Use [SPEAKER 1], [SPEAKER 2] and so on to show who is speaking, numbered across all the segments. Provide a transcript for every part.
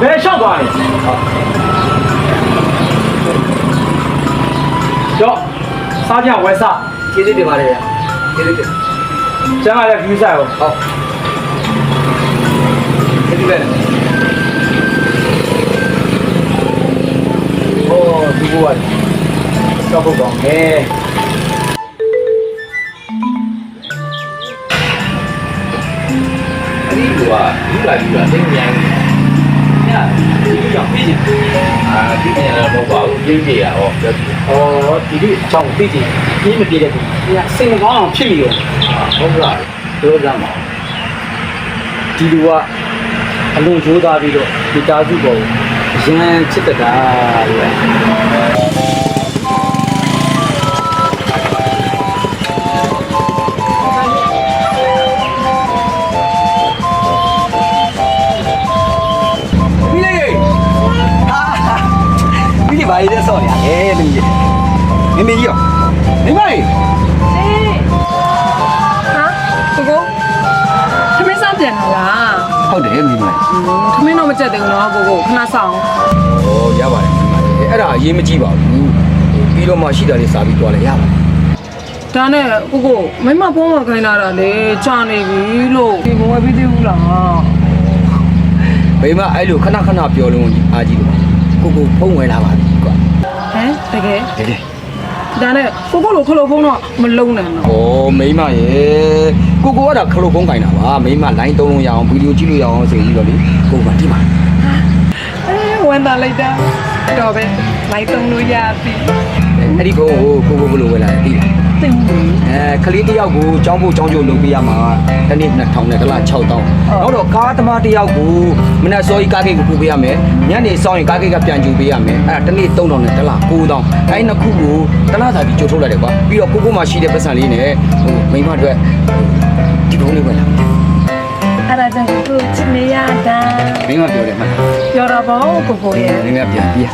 [SPEAKER 1] ဘယ်လျှောက်သွားလဲကြော့စားကြဝဲစား
[SPEAKER 2] ကျေးဇူးတင်ပါတယ်ဗျာကျေးဇူးတင်
[SPEAKER 1] ကျန်လာတဲ့ view ဆိုင်ကို
[SPEAKER 2] ဟုတ်ကျေးဇူးပဲโอ้ဒီဘောကတော့ဘုတ်ကောင်းတယ်
[SPEAKER 3] အဲ့ဒီလူကလူလာလူလာသိမြန်ည ဒီလူကြောင့်ပြည့်နေအာဒီမြန်လည်းမဟုတ်ပါဘူးပြည့်ပြည့်ရဟောပြောပြ
[SPEAKER 1] ဩဒီဒီအကြောင်းသိကြည့်ပြင်းမပြေတဲ့သူဒီကစိတ်မကောင်းအောင်ဖြစ်နေရော
[SPEAKER 3] ဟုတ်လားပြောကြမှာ
[SPEAKER 1] ဒီလူကအလွန်ရိုးသားပြီးတော့ဒီတာစုပေါ်အရန်ချစ်တတ်တာလို့
[SPEAKER 2] ပြီးလေဘာရေးလဲဆော့နေရအဲတမီးမင်းမကြီးရောမိမလေး
[SPEAKER 4] ဟာကိုကိုသမင်းစားပြန်လာလား
[SPEAKER 2] ဟုတ်တယ်မိမလေး
[SPEAKER 4] သမင်းတော့မကြက်သေးဘူးနော်ကိုကိုခဏဆောင်
[SPEAKER 2] ဩရပါတယ်မိမလေးအဲ့ဒါအရေးမကြီးပါဘူးပြီးတော့မှရှိတာလေးစားပြီးသွားလဲရပါ
[SPEAKER 4] ဒါနဲ့ကိုကိုမိမဖုံးမခိုင်းလာတာလေကြာနေပြီလို့ဒီဘဝပြီးသေးဘူးလား
[SPEAKER 2] မိမအဲ့လိုခဏခဏပြောလို့အားကြီးတယ်ကိုကိုဖုံးဝင်လာပါပြီကွာ
[SPEAKER 4] ဟမ် တကယ်
[SPEAKER 2] တကယ်
[SPEAKER 4] ဒါနဲ့ကိုကိုလိုခလို့ဖုံးတော့မလုံးနဲ့နော်
[SPEAKER 2] ဩမိမရဲ့ကိုကိုကတော့ခလုတ်ဖုံးကင်တာပါမိမလိုင်းသုံးလို့ရအောင်ဗီဒီယိုကြည့်လို့ရအောင်ဆိုပြီးတော့လေကိုကဒီမှာ
[SPEAKER 4] အဲဝန်တာလိုက်တာတော့ပဲလိုက်တုံးလို့ရပြီ
[SPEAKER 2] အဲ့ဒီကိုကိုကိုဘယ်လိုဝင်လာလဲသိလား
[SPEAKER 4] သိဘူး
[SPEAKER 2] အဲကလေးတစ်ယောက်ကိုចောင်းဖို့ចောင်းကျုပ်လုပ်ပေးရမှာတနေ့2000နဲ့တစ်လ6000နောက်တော့ကားသမားတစ်ယောက်ကိုမနက်စောကြီးကားကိတ်ကိုပို့ပေးရမယ်ညနေစောင်းရင်ကားကိတ်ကပြန်ကြူပေးရမယ်အဲ့ဒါတနေ့3000နဲ့တစ်လ9000အဲ့နှစ်ခုကိုတစ်လစာပြီးကြိုထုတ်လိုက်တယ်ကွာပြီးတော့ကိုကိုမှရှိတဲ့ပတ်စံလေးနဲ့ဟိုမိမအတွက်ဒီကုန်းလေးဝင်လာ
[SPEAKER 4] အဲ့ဒါကြောင့်ကိုကိုချစ်နေရတာ
[SPEAKER 2] မိမပြောတယ်မှတ်လား
[SPEAKER 4] ပြောတော့ဘောကိုကိုရဲ့
[SPEAKER 2] မိမပြန်ပြ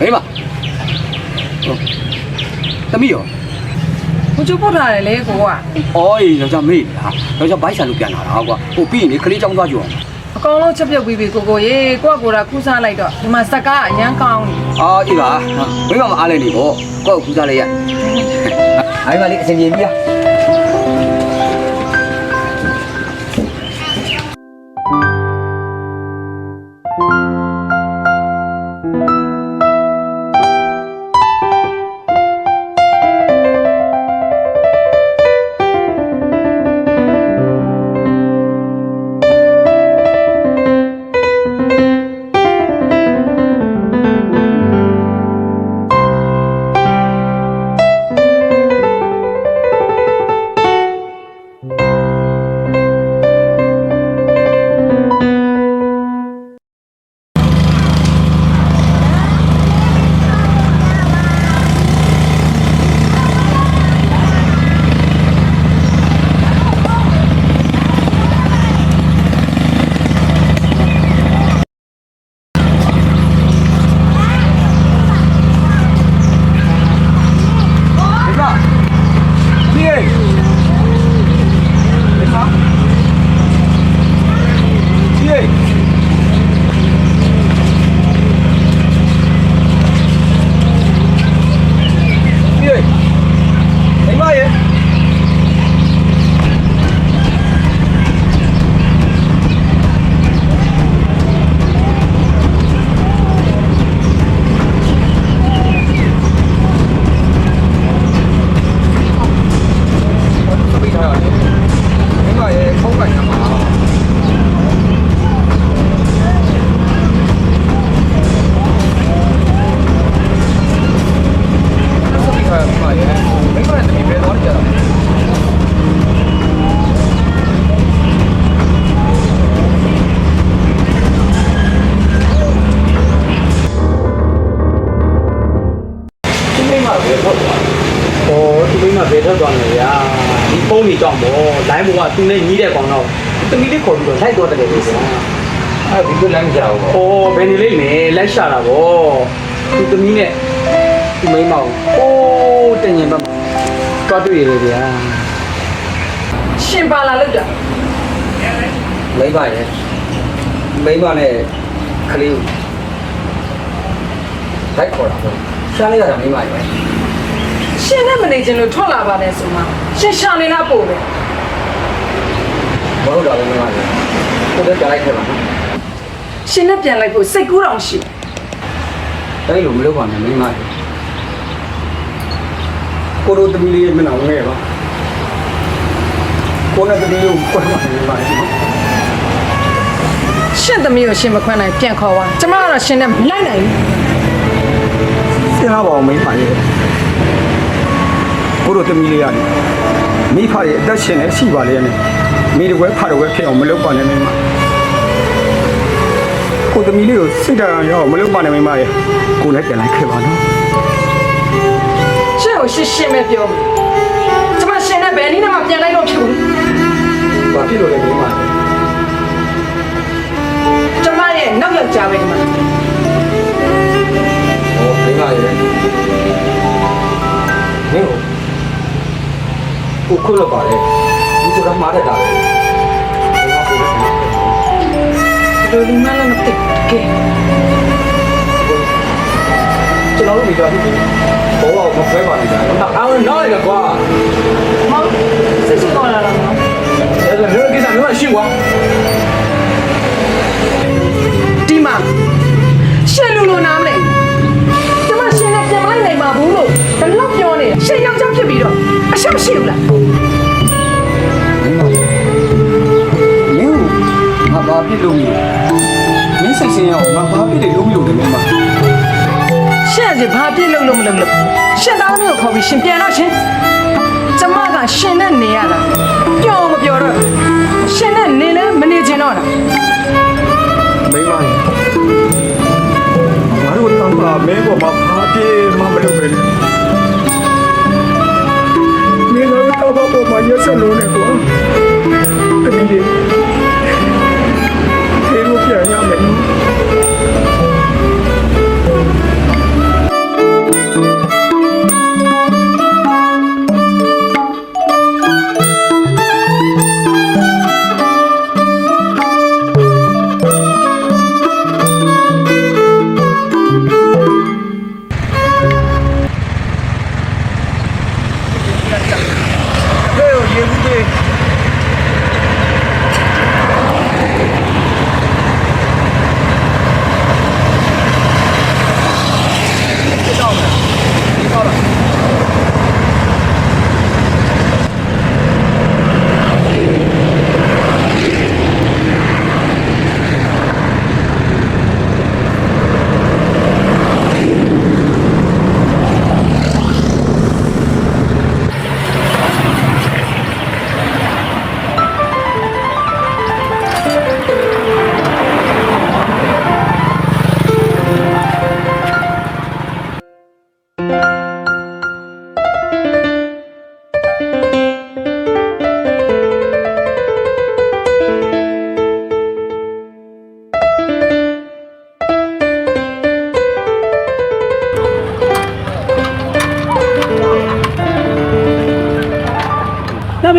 [SPEAKER 2] မိမသမီးရော
[SPEAKER 4] ကိုချိုးပုတ်ထားတယ်လေကိုက
[SPEAKER 2] အော်အေးယောက်ျားမေးလားယောက်ျားဘိုက်ဆန်လို့ပြန်လာတာကွာဟိုပြီးရင်လေကလေးចောင်းသွားကြည့်အောင်
[SPEAKER 4] အကောင်လုံးချက်ပြုတ်ပြီးပြီကိုကိုရေကိုကကိုရာခူးစားလိုက်တော့ဒီမှာစကားအရန်ကောင်းနေ
[SPEAKER 2] အာအေးပါမိမမအားလဲနေပေါ့ကိုယ့်ကိုကူးစားလိုက်ရအိုင်မလေးအစင်ပြေပြီလား
[SPEAKER 3] အဲ့ဒီလိုလမ်းမကြောက်ဘူး။
[SPEAKER 1] အော်ဘယ်နေလိမ့်မယ်လိုက်ရှာတာပေါ့။သူသမီးနဲ့သူမိန်းမကိုအိုးတင်ရင်ဘက်မှာတွားတွေ့ရလေဗျာ
[SPEAKER 4] ရှင်ပါလာလို့တာ
[SPEAKER 2] မိမရဲ့မိမနဲ့ကလေးကိုလိုက်ခေါ်တာပေါ့ရှားလိုက်ရတာမိမရဲ့
[SPEAKER 4] ရှင်နဲ့မနေချင်လို့ထွက်လာပါနဲ့ဆိုမှရှင်ရှာနေလားပို့ပဲ
[SPEAKER 2] မဟုတ်တော့ဘူးမိမရဲ့ကိုယ်တည်းကြားလိုက်ခဲ့ပါနော်
[SPEAKER 4] ရှင်နဲ့ပြန်လိုက်ဖို့စိတ်ကူးတောင်ရှိ
[SPEAKER 2] အဲ့လိုမလုပ်ပါနဲ့မိမရဲ့ကိုတို့တမီလေးမျက်နှာဝဲပါကိုနဲ့တမီလေးကိုခွဲပါမိမရဲ့နော်
[SPEAKER 4] ရှင်သမီးကိုရှင်မခွန်းနိုင်ပြန်ခေါ်ပါကျမကတော့ရှင်နဲ့မလိုက်နိုင်ဘူး
[SPEAKER 2] ဆရာပါအောင်မိမရဲ့ကိုတို့တမီလေးရတယ်မိဖရဲ့အသက်ရှင်နေရှိပါလေနဲ့မိတကွဲဖတကွဲဖြစ်အောင်မလုပ်ပါနဲ့မိမ ကိုတမီလေးကိုစိတ်ဓာတ်ရောမလုပ်ပါနဲ့မိမရဲ့ကိုလည်းပြန်လိုက်ခဲ့ပါနော်
[SPEAKER 4] ရှင်ကိုရှင်းရှင်းပဲပြောမယ်ကျမရှင်နဲ့ဘယ်နည်းနဲ့မှပြန်လိုက်တော့ဖြစ်ဘူး
[SPEAKER 2] ဘာဖြစ်လို့လဲမိမရဲ့
[SPEAKER 4] ကျမရဲ့နောက်ယောက်ျားပဲဒီမှာ
[SPEAKER 2] ဟောမိမရဲ့မင်းကိုကိုခုလို့ပါလေဒီစကားမှားတတ်တာ လူလူ
[SPEAKER 4] မလည်းမသိကဲ
[SPEAKER 2] ကျွန်တော်တို့မိသားစုဘောအောင်မခွဲပါနဲ့ကြာ။အော်နောက်ရကွာ
[SPEAKER 4] မောင်စိတ်ရှိကောင်းလာလားမောင်။
[SPEAKER 2] အဲ့ဒါမျိုးကိစ္စမျိုးရှိကွာ
[SPEAKER 4] ဒီမှာရှင်လူလူနားမလဲကျမရှင်နဲ့ပြန်မလိုက်နိုင်ပါဘူးလို့ဘယ်လောက်ပြောနေရှင်ယောက်ျားဖြစ်ပြီးတော့အရှက်မရှိဘူးလား။
[SPEAKER 2] မင်းငါဘာဖြစ်လို့မလဲ။ မင်းစိတ်ဆင်းရအောင်ငါဘာဖြစ်လို့လို့မလို့လဲမင်းမ
[SPEAKER 4] ရှင့်ကဘာပြစ်လို့လို့မလို့မလို့ရှင်သားမျိုးခေါ်ပြီးရှင်ပြန်တော့ရှင်ကျမကရှင်နဲ့နေရတာပျော်မပျော်တော့ရှင်နဲ့နေလဲမနေချင်တော့တာ။
[SPEAKER 2] မင်းမငါတို့တမ်းပါမင်းကမဘာဖြစ်မှမလုပ်ပဲ။မင်းတို့တော့ဘာပေါ်မှာရစလို့နေကွာ။တမီးလေးခေရုပြန်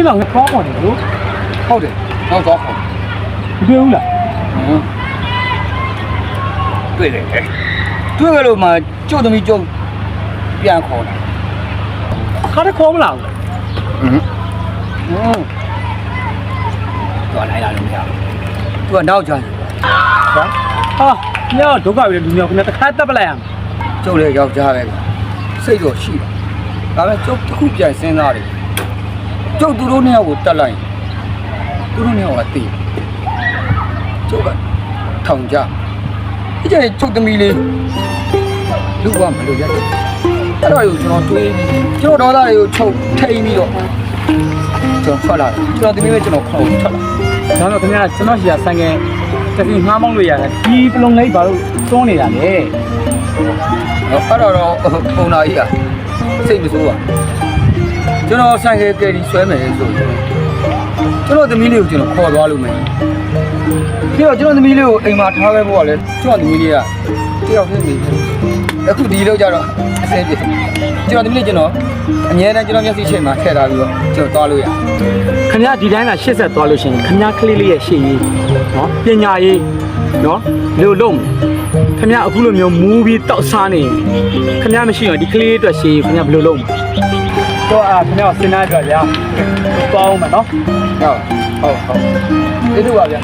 [SPEAKER 2] နော်။။
[SPEAKER 1] နားမင်းမငါခေါင်းပေါ်တယ်လို့
[SPEAKER 2] ဟုတ်တယ်တော့တော့ဟုတ်
[SPEAKER 1] မတွေ့ဘူးလား
[SPEAKER 2] တွေ့တယ်တွေ့ကြလို့မှကျုပ်သမီးကျုပ်ပြန်ခေါ်တာ။
[SPEAKER 1] ခါတခေါ်မလားဘူး
[SPEAKER 2] ဟင်းဟင်းတော့လိုက်လာလို့မရဘူးသူကနောက်ကျတယ်။
[SPEAKER 1] ဟာ။ဟာညောဒုက္ခပြီလူမျိုးကလည်းတစ်ခါတက်ပလိုက်ရမယ်
[SPEAKER 2] ကျုပ်လည်းယောက်ျားပဲစိတ်တော့ရှိတယ်ဒါပေမဲ့ကျုပ်တစ်ခုပြန်စဉ်းစားတယ် ကျုပ်သူတို့နှစ်ယောက်ကိုတက်လိုက်သူတို့နှစ်ယောက်ကတည်ကျုပ်ကထောင်ကြဒီကျရင်ကျုပ်သမီးလေးလူကမလို့ရတယ်အဲ့တော့ယူကျွန်တော်တွေးပြီးကျွန်တော်ဒေါသတွေကိုချုပ်ထိန်ပြီးတော့ကျွန်တော်ထွက်လာတယ်ကျွန်တော်သမီးပဲကျွန်တော်ခေါင်းထွက်လာ။
[SPEAKER 1] ဒါတော့ခင်ဗျာကျွန်တော်ရှိရဆိုင်ကတတိငှားမောင်းလို့ရတယ်။ဒီပလုံလေးဘာလို့တွန်းနေတာလဲ
[SPEAKER 2] တော့အဲ့တော့တော့ပုံနာကြီးကစိတ်မဆိုးပါ ကျွန်တော်ဆိုင်ကယ်ကယ်ရီဆွဲမယ်ဆိုရင်ကျွန်တော်သမီးလေးကိုကျွန်တော်ခေါ်သွားလို့မယ်ပြီးတော့ကျွန်တော်သမီးလေးကိုအိမ်မှာထားခဲ့ဖို့ကလည်းကျွန်တော်သမီးလေးကတယောက်တည်းနေအခုဒီလောက်ကြတော့အဆင်ပြေကျွန်တော်သမီးလေးကျွန်တော်အငြင်းတန်းကျွန်တော်မျက်စိချိန်မှာထည့်ထားပြီးတော့ကျွန်တော်သွားလို့ရ
[SPEAKER 1] ခမရဒီတိုင်းကရှေ့ဆက်သွားလို့ရှိရင်ခမရကလေးလေးရဲ့ရှေ့ရေးနော်ပညာရေးနော်လို့လုံးခမရအခုလိုမျိုးမူပြီးတောက်စားနေခမရမရှိတော့ဒီကလေးအတွက်ရှေ့ရေးခမရဘယ်လိုလုပ် တော့အာခမရစဉ်းစားကြဗျာပေါင်းမယ်နော်
[SPEAKER 2] ဟုတ်ဟုတ်ဟုတ်ဒီလိုပါဗျာ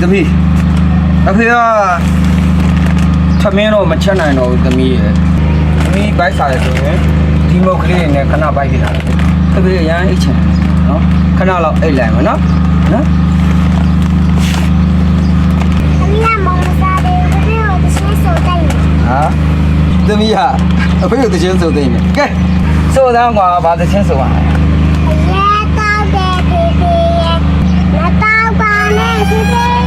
[SPEAKER 2] သမီးအဖေကသမင်းတော့မချက်နိုင်တော့ဘူးသမီးရဲ့သမီးဘိုက်စားရဆိုရင်ဒီမုတ်ကလေးနဲ့ခဏဘိုက်ပြတာတပည့်ရန်အိတ်ချင်နော်ခဏလောက်အိတ်လိုက်မယ်နော်နော်
[SPEAKER 5] အမေကမောင်စားတယ်ဘယ်လိုတချင်းဆိုတိုင်းလဲ
[SPEAKER 2] ဟာသမီးကအဖေကိုတချင်းဆိုသိနေကဲဆိုသားကွာဘာတချင်းဆိုပါ
[SPEAKER 5] ရဲတောက်တယ်ဖေဖေရဲ့မတောက်ပါနဲ့ဖေဖေ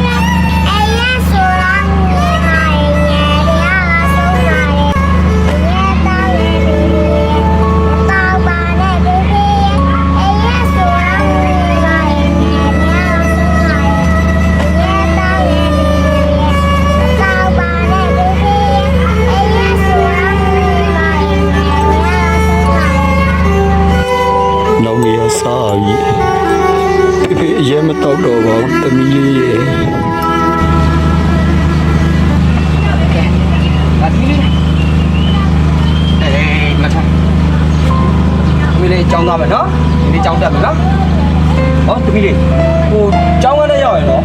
[SPEAKER 5] ဟိုကြောင်း
[SPEAKER 2] ဝဲနဲ့ရောက်ရင်နော်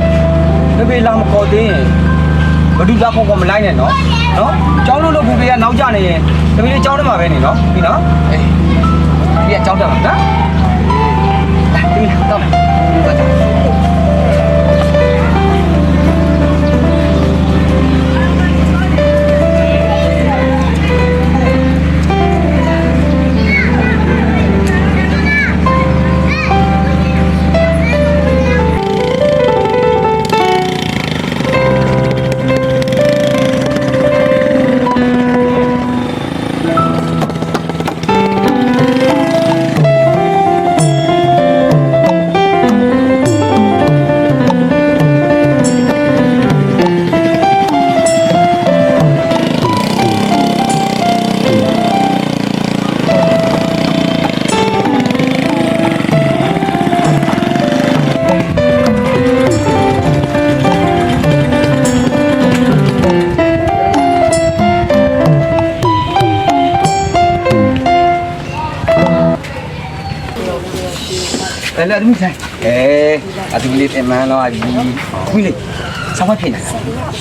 [SPEAKER 2] ဖေဖေလာမခေါ်သေးရင်ဘဒူလာခေါ်ခေါ်မလိုက်နဲ့နော်နော်ကြောင်းလို့လို့ဖေဖေကနောက်ကျနေရင်သမီးလေးကြောင်းထဲမှာပဲနေနော်ပြီနော်အေးဒီကကြောင်းတက်မှာနော်လာသမီးလေးတော့မယ် အတူလေးတင်မန်းတော့အကြီးခွေးလေးဆောင်းမဖြစ်နေ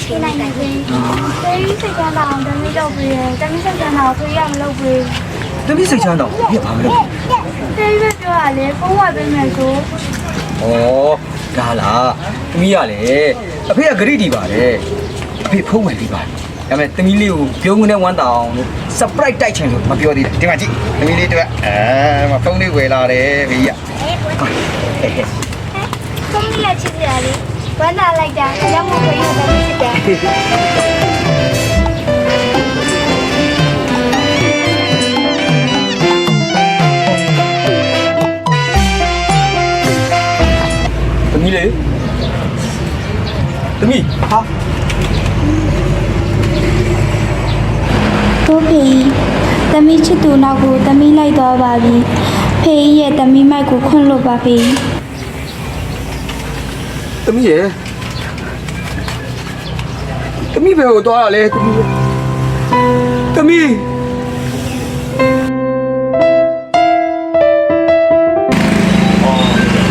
[SPEAKER 5] ဖြေလိုက်နိုင်တယ်။ဒေးစိတ်ကန်းအောင်တမီးလုပ်ပြီးတယ်။တမီးစိတ်ကန်းအောင်ဖေးရမလုပ်ပြီး
[SPEAKER 2] သမီးစိတ်ချမ်းတော့ပြပါမလို့။
[SPEAKER 5] ဒေးပဲပြောရလေဖုန်းဝပေးမယ်ဆို
[SPEAKER 2] ဩဒါလားသမီးရလေအဖေကဂရိတီပါတယ်အဖေဖုံးဝင်ပြီးပါတယ်ဒါပေမဲ့သမီးလေးကိုပြုံးကနေဝမ်းတောင်းလို့ surprise တိုက်ချင်လို့မပြောသေးတယ်ဒီမှာကြည့်သမီးလေးတွေ့အဲမဖုံးလေးဝယ်လာတယ်ဘေးကြီးက။
[SPEAKER 5] ဖုန်းကြီးရချစ်စရာလေ
[SPEAKER 6] ဝမ်းသာလိုက်တာအရောက်မပြေရတဲ့ဖြစ်တယ်
[SPEAKER 7] သမီးလေသမီးဟာ
[SPEAKER 8] တို့ဖေးသမီးချစ်သူနောက်ကိုသမီးလိုက်သွားပါပြီဖေးရဲ့သမီးမိုက်ကိုခွန့်လို့ပါဖေး
[SPEAKER 7] သမီးရဲ့သမီးဘယ်ကိုသွားရလဲသမီးသမီး
[SPEAKER 3] အော်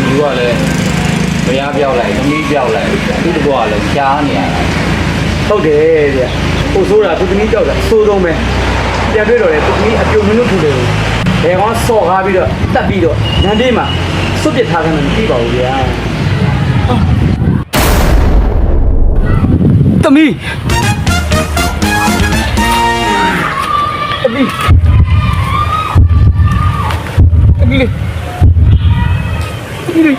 [SPEAKER 3] ဒီကလည်းဘုရားပြောက်လိုက်သမီးပြောက်လိုက်သူ့တဘောကလည်းရှားနေရတာ
[SPEAKER 2] ဟုတ်တယ်ဗျဟိုဆိုးတာသူသမီးကြောက်တာအဆိုးဆုံးပဲပြန်တွေ့တော့လေသူသမီးအပြုံမလို့ထူတယ်ဘယ်ကောင်ဆော့ကားပြီးတော့တတ်ပြီးတော့ညံသေးမှာစွတ်ပစ်ထားတယ်မသိပါဘူးဗျာ သမီးသမီးသမီးလေးသမီးလေး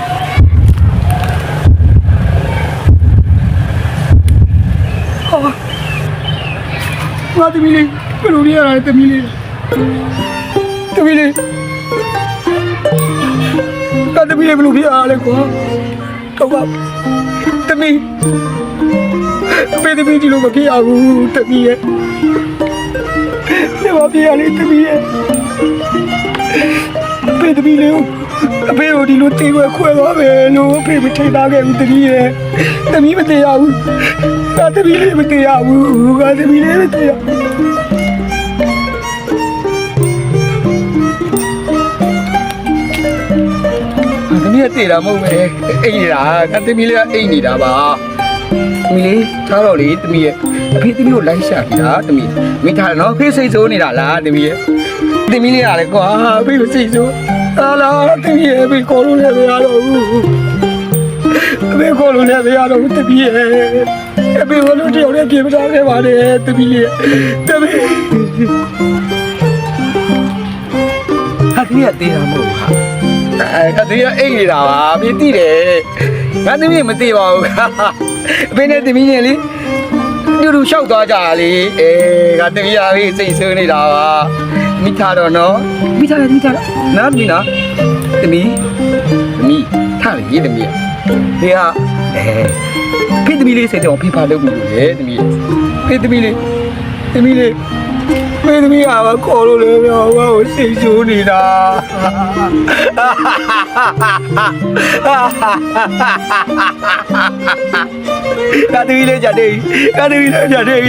[SPEAKER 2] ငါသမီးလေးဘယ်လိုလဲရတာသမီးလေးသမီးလေးငါသမီးလေးဘယ်လိုဖြစ်ရလဲကွာတော့ကသမီး ပေသမီးဒီလိုမဖြစ်ရဘူးသမီးရဲ့နေမဖြစ်ရလေသမီးရဲ့ပေသမီးလေးအဖေကိုဒီလိုတေးခွဲခွဲသွားမယ်လို့အဖေမထိတာခဲ့ဘူးသမီးရဲ့သမီးမတေးရဘူးငါသမီးလေးမတေးရဘူးငါသမီးလေးမတေးရဘူးသမီးကတည်တာမဟုတ်ပဲအိတ်နေတာကသမီးလေးကအိတ်နေတာပါသ မီးလေးထားတော့လေသမီးရဲ့အဖေသမီးကိုလိုက်ရှာနေတာသမီးမိထားတယ်နော်ဖေးစိတ်ဆိုးနေတာလားသမီးရဲ့သမီးလေးကလည်းကွာအဖေကိုစိတ်ဆိုးဟာလားသမီးရဲ့အဖေခေါ်လို့လည်းမရတော့ဘူးအဖေခေါ်လို့လည်းမရတော့ဘူးသမီးရဲ့အဖေဘလို့တယောက်နဲ့ပြေမထားခဲ့ပါနဲ့သမီးလေးသမီးဟာသမီးကတည်တာမဟုတ်ဘူးဟာအဲကတည်းကအိတ်နေတာပါပြတိတယ်ငါသမီးမသိပါဘူး အဖေနဲ့သမီးနဲ့လေတူတူလျှောက်သွားကြတာလေအဲငါသမီးအားပြီးစိတ်ဆိုးနေတာပါမိထားတော့နော်မိထားတယ်မိထားတယ်နားသမီးနော်သမီးသမီးထားလေသမီးဖေဟာအဲဖေသမီးလေးစိတ်တော့ဖေဖာလုပ်မှုလို့လေသမီးဖေသမီးလေးသမီးလေးဖေသမီးကခေါ်လို့လေပြောဟောစိတ်ဆိုးနေတာ ကာတူလေးကြတယ်ကာတူလေးကြတယ်